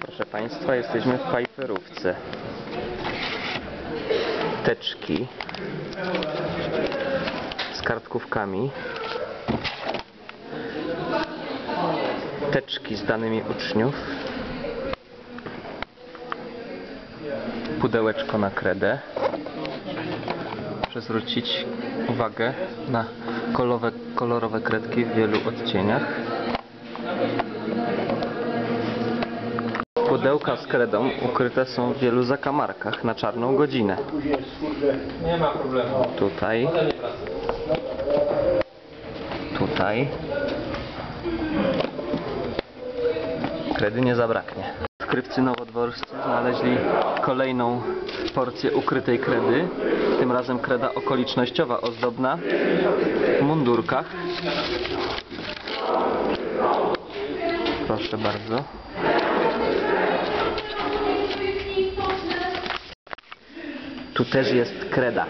Proszę Państwa, jesteśmy w Pajperówce. Teczki z kartkówkami. Teczki z danymi uczniów. Pudełeczko na kredę. Proszę zwrócić uwagę na kolorowe, kolorowe kredki w wielu odcieniach. Pudełka z kredą ukryte są w wielu zakamarkach na czarną godzinę. Nie ma problemu. Tutaj, tutaj. Kredy nie zabraknie. Odkrywcy nowodworscy znaleźli kolejną porcję ukrytej kredy. Tym razem kreda okolicznościowa, ozdobna w mundurkach. Proszę bardzo. Tu też jest kreda.